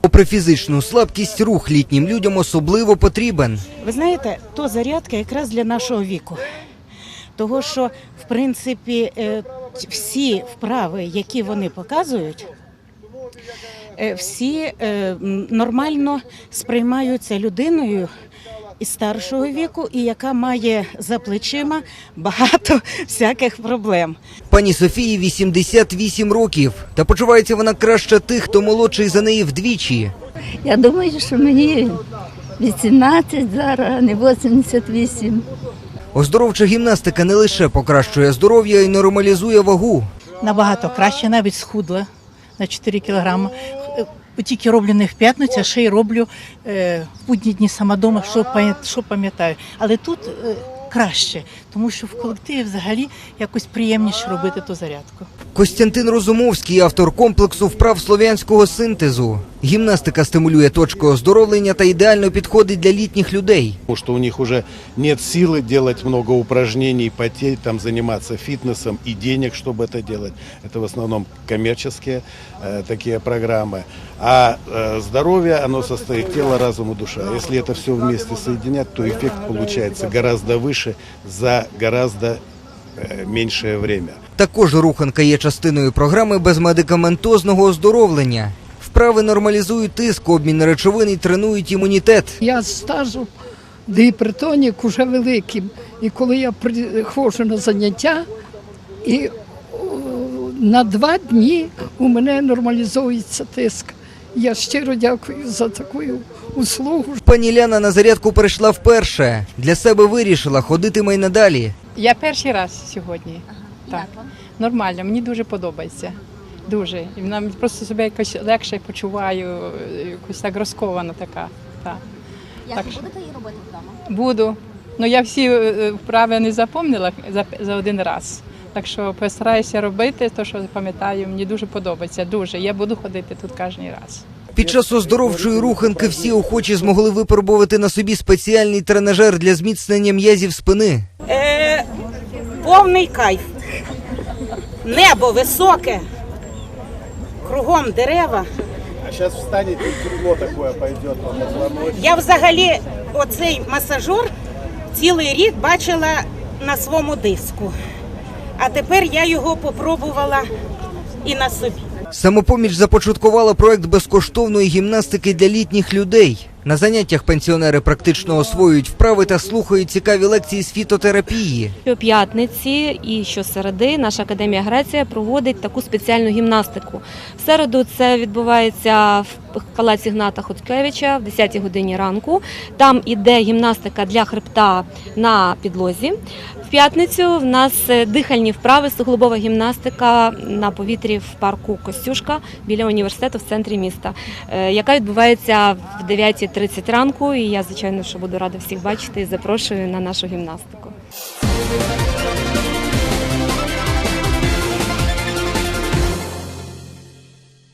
Попри фізичну слабкість, рух літнім людям особливо потрібен. Ви знаєте, то зарядка якраз для нашого віку. Того, що в принципі е, всі вправи, які вони показують, е, всі е, нормально сприймаються людиною із старшого віку, і яка має за плечима багато всяких проблем. Пані Софії 88 років, та почувається вона краще тих, хто молодший за неї вдвічі. Я думаю, що мені 18 зараз, а не 88. Оздоровча гімнастика не лише покращує здоров'я і нормалізує вагу. набагато краще, навіть схудла на 4 кілограми. Тільки роблю не в п'ятницю, а ще й роблю е, в будні дні сама дома, що пам'ятаю. Але тут е, краще, тому що в колективі взагалі якось приємніше робити ту зарядку. Костянтин Розумовський, автор комплексу вправ слов'янського синтезу. Гімнастика стимулює точку оздоровлення та ідеально підходить для літніх людей. Потому что у них уже нет силы делать много упражнений, потеть, там, заниматься фитнесом и денег, чтобы это делать. Это в основном коммерческие э, такие программы. А э, здоровье, оно состоит тело, разум и душа. Если это все вместе соединять, то эффект получается гораздо выше за гораздо э, меньшее время. Також руханка є частиною програми безмедикаментозного оздоровлення. Вправи нормалізують тиск, обмін речовин і тренують імунітет. Я з стажу гіпертонік уже великим. І коли я приходжу на заняття, і на два дні у мене нормалізується тиск. Я щиро дякую за таку услугу. Пані Ляна на зарядку перейшла вперше. Для себе вирішила, ходитиме й надалі. Я перший раз сьогодні. так. Нормально, мені дуже подобається. Дуже. І нам просто себе якось легше почуваю, якось так розкована така. Так. Як Так ви що- будете її робити вдома? Буду. Ну я всі е, е, вправи не запомнила за, за один раз. Так що постараюся робити те, що пам'ятаю, мені дуже подобається. Дуже. Я буду ходити тут кожен раз. Під час оздоровчої руханки всі охочі змогли випробувати на собі спеціальний тренажер для зміцнення м'язів спини. Е, повний кайф. Небо високе, кругом дерева. А сейчас встанете, и крыло такое пойдет. Я взагалі оцей масажер цілий рік бачила на своєму диску. А тепер я його попробувала і на собі. Самопоміч започаткувала проект безкоштовної гімнастики для літніх людей. На заняттях пенсіонери практично освоюють вправи та слухають цікаві лекції з фітотерапії. Щоп'ятниці і щосереди наша академія Греція проводить таку спеціальну гімнастику. В середу це відбувається в палаці Гната Хоткевича в 10 годині ранку. Там іде гімнастика для хребта на підлозі. П'ятницю в нас е, дихальні вправи, суглобова гімнастика на повітрі в парку Костюшка біля університету в центрі міста, е, яка відбувається в 9.30 ранку. І я, звичайно, що буду рада всіх бачити і запрошую на нашу гімнастику.